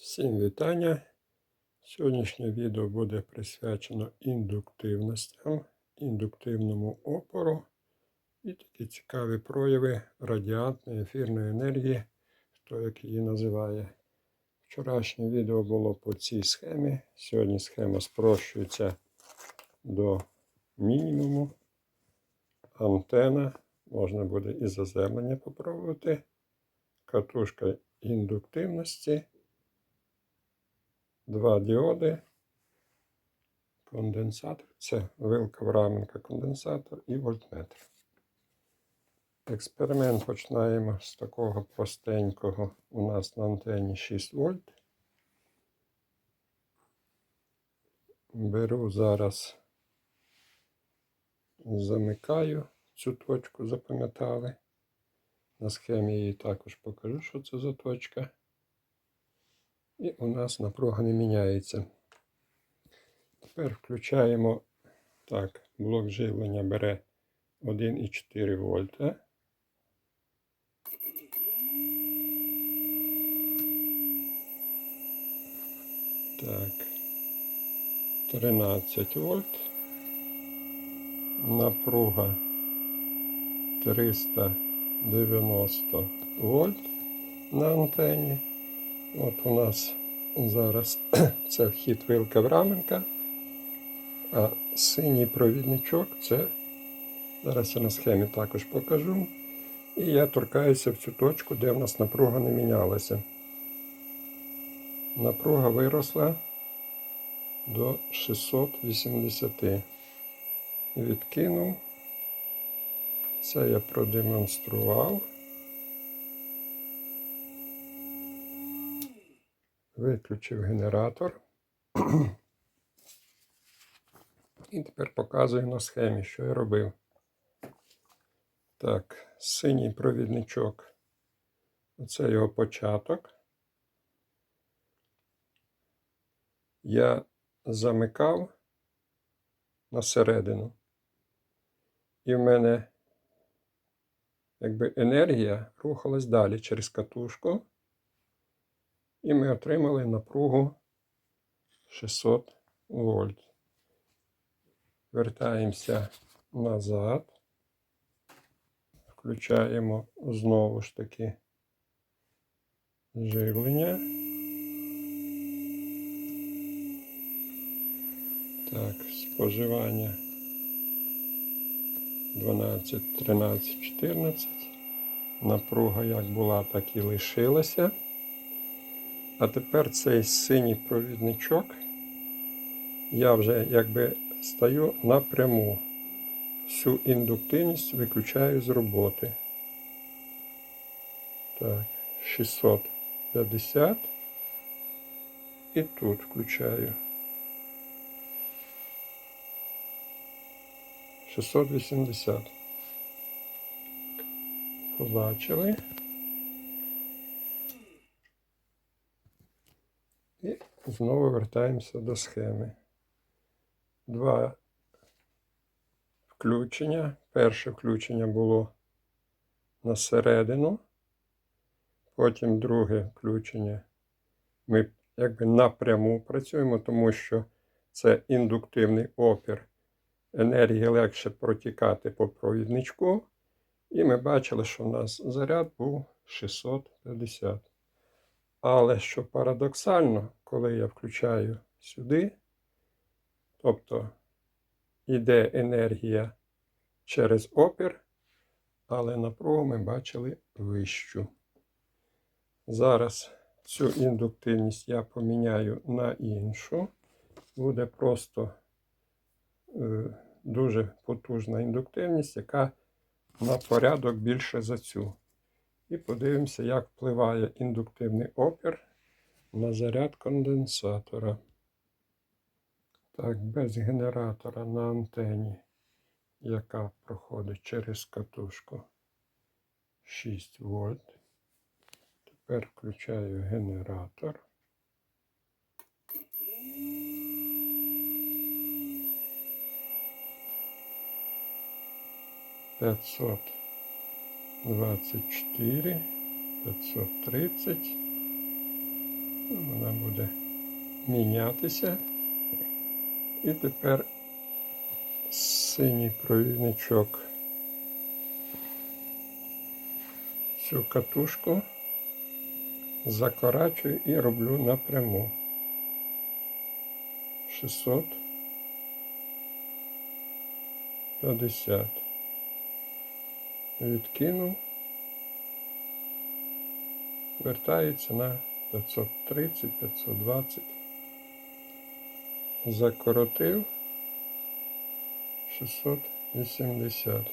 Всім вітання. Сьогоднішнє відео буде присвячено індуктивностям, індуктивному опору і такі цікаві прояви радіантної ефірної енергії, хто як її називає. Вчорашнє відео було по цій схемі. Сьогодні схема спрощується до мінімуму. Антена, можна буде і заземлення попробувати. Катушка індуктивності два діоди, конденсатор, це вилка в раменка конденсатор і вольтметр. Експеримент починаємо з такого простенького. У нас на антені 6 вольт. Беру зараз, замикаю цю точку, запам'ятали. На схемі її також покажу, що це за точка. І у нас напруга не міняється. Тепер включаємо так, блок живлення бере 1,4 вольта. Так, 13 вольт. Напруга 390 вольт на антені. От у нас зараз це вхід вилка в раменка, а синій провідничок це, зараз я на схемі також покажу. І я торкаюся в цю точку, де в нас напруга не мінялася. Напруга виросла до 680. Відкинув. Це я продемонстрував. Виключив генератор. І тепер показую на схемі, що я робив. Так, синій провідничок. Оце його початок. Я замикав на середину. І в мене якби енергія рухалась далі через катушку. І ми отримали напругу 600 вольт. Вертаємося назад. Включаємо знову ж таки живлення. Так, споживання 12, 13, 14. Напруга як була, так і лишилася. А тепер цей синій провідничок я вже якби стаю напряму. Всю індуктивність виключаю з роботи. Так, 650. І тут включаю. 680. Побачили. І знову вертаємося до схеми. Два включення. Перше включення було на середину, потім друге включення. Ми якби напряму працюємо, тому що це індуктивний опір. Енергії легше протікати по провідничку. І ми бачили, що у нас заряд був 650. Але що парадоксально, коли я включаю сюди, тобто йде енергія через опір, але напругу ми бачили вищу. Зараз цю індуктивність я поміняю на іншу. Буде просто е, дуже потужна індуктивність, яка на порядок більше за цю. І подивимося, як впливає індуктивний опір на заряд конденсатора. Так, без генератора на антені, яка проходить через катушку 6 вольт. Тепер включаю генератор. П'ятсот. 24, 530. Вона буде мінятися. І тепер синій провідничок. Цю катушку закорачую і роблю напряму. 650. Відкинув. Вертається на 530, 520. Закоротив 680.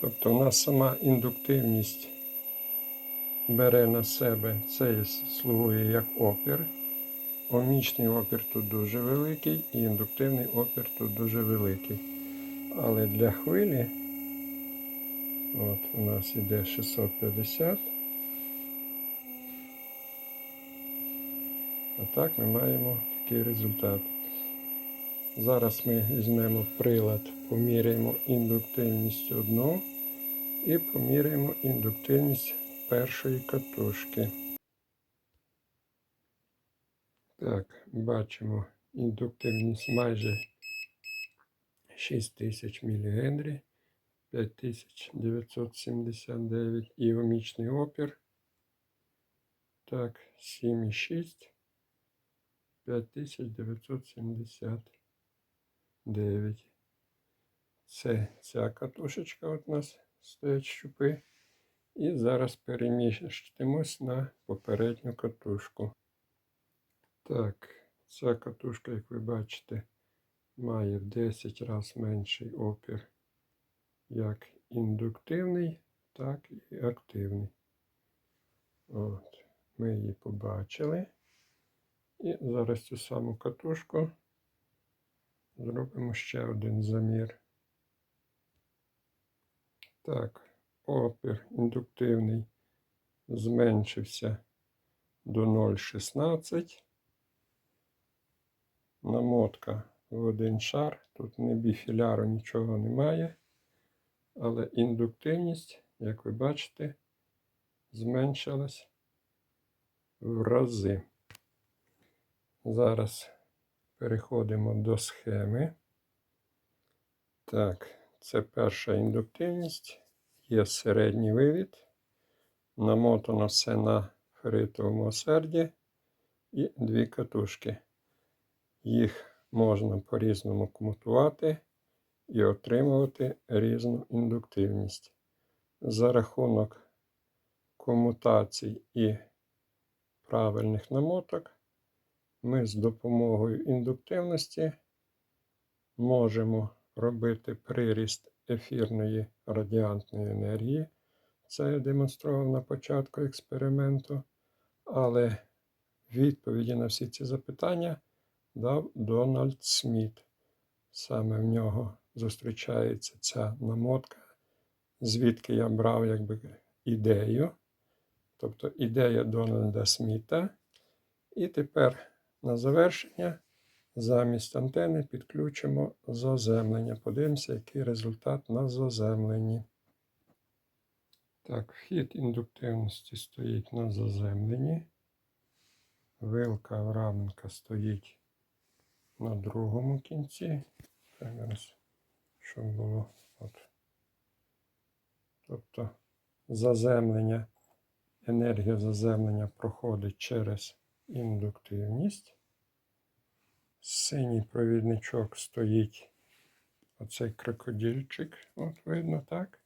Тобто у нас сама індуктивність бере на себе, це слугує як опір. Омічний опір тут дуже великий і індуктивний опір тут дуже великий. Але для хвилі от у нас іде 650. А так ми маємо такий результат. Зараз ми візьмемо прилад, поміряємо індуктивність одну і поміряємо індуктивність першої катушки. Так, бачимо індуктивність майже 6000 мілігенрі, 5979 і омічний опір. Так, 7,6, 5979. Це ця катушечка от у нас стоять щупи. І зараз переміщимось на попередню катушку. Так, ця катушка, як ви бачите, має в 10 разів менший опір як індуктивний, так і активний. От, Ми її побачили. І зараз цю саму катушку зробимо ще один замір. Так, опір індуктивний зменшився до 0,16. Намотка в один шар. Тут не біфіляру нічого немає. Але індуктивність, як ви бачите, зменшилась в рази. Зараз переходимо до схеми. Так, це перша індуктивність. Є середній вивід. Намотано все на феритовому осерді і дві катушки. Їх можна по-різному комутувати і отримувати різну індуктивність. За рахунок комутацій і правильних намоток ми з допомогою індуктивності можемо робити приріст ефірної радіантної енергії. Це я демонстрував на початку експерименту. Але відповіді на всі ці запитання дав Дональд Сміт. Саме в нього зустрічається ця намотка, звідки я брав якби ідею. Тобто ідея Дональда Сміта. І тепер на завершення замість антени підключимо заземлення. Подивимося, який результат на заземленні. Так, вхід індуктивності стоїть на заземленні. Вилка враменка стоїть на другому кінці. Щоб було от. Тобто заземлення, енергія заземлення проходить через індуктивність. Синій провідничок стоїть оцей крокодильчик, от видно так.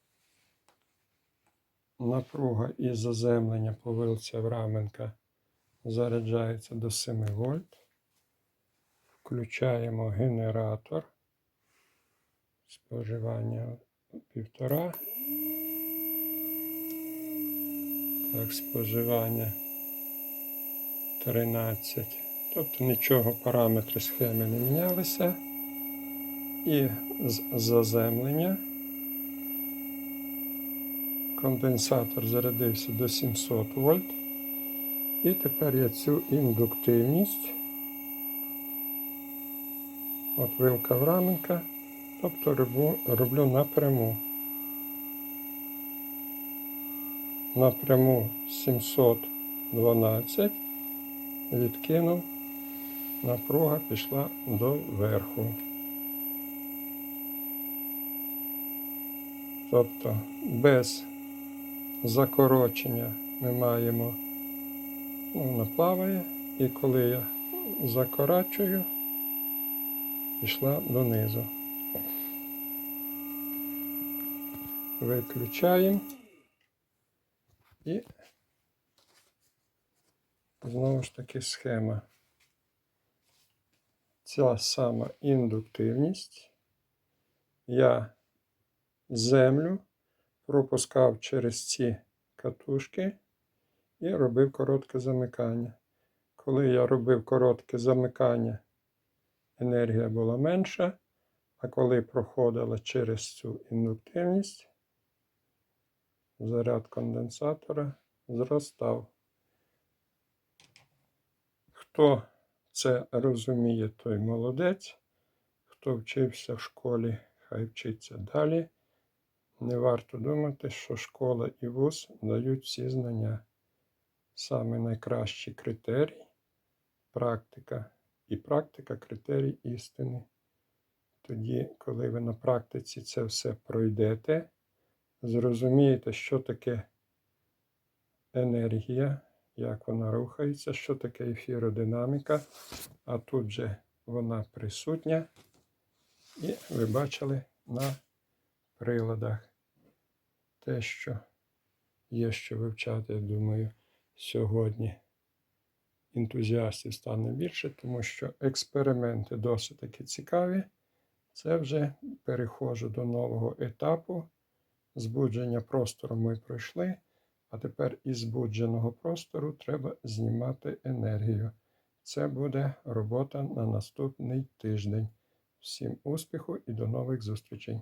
Напруга і заземлення по вилці Авраменка заряджається до 7 вольт. Включаємо генератор. Споживання півтора. Так, споживання 13. Тобто нічого параметри схеми не мінялися. І заземлення. Конденсатор зарядився до 700 вольт. І тепер я цю індуктивність От вилка в раменка, тобто роблю, роблю напряму. Напряму 712 відкинув, напруга пішла до верху. Тобто без закорочення ми маємо, вона плаває, і коли я закорачую, пішла донизу. Виключаємо і знову ж таки схема. Ця сама індуктивність. Я землю пропускав через ці катушки і робив коротке замикання. Коли я робив коротке замикання, енергія була менша, а коли проходила через цю індуктивність, заряд конденсатора зростав. Хто це розуміє, той молодець. Хто вчився в школі, хай вчиться далі. Не варто думати, що школа і вуз дають всі знання. Саме найкращий критерій практика. І практика критерій істини. Тоді, коли ви на практиці це все пройдете, зрозумієте, що таке енергія, як вона рухається, що таке ефіродинаміка, а тут же вона присутня. І ви бачили на приладах те, що є що вивчати, я думаю, сьогодні ентузіастів стане більше, тому що експерименти досить таки цікаві. Це вже переходжу до нового етапу. Збудження простору ми пройшли, а тепер із збудженого простору треба знімати енергію. Це буде робота на наступний тиждень. Всім успіху і до нових зустрічей!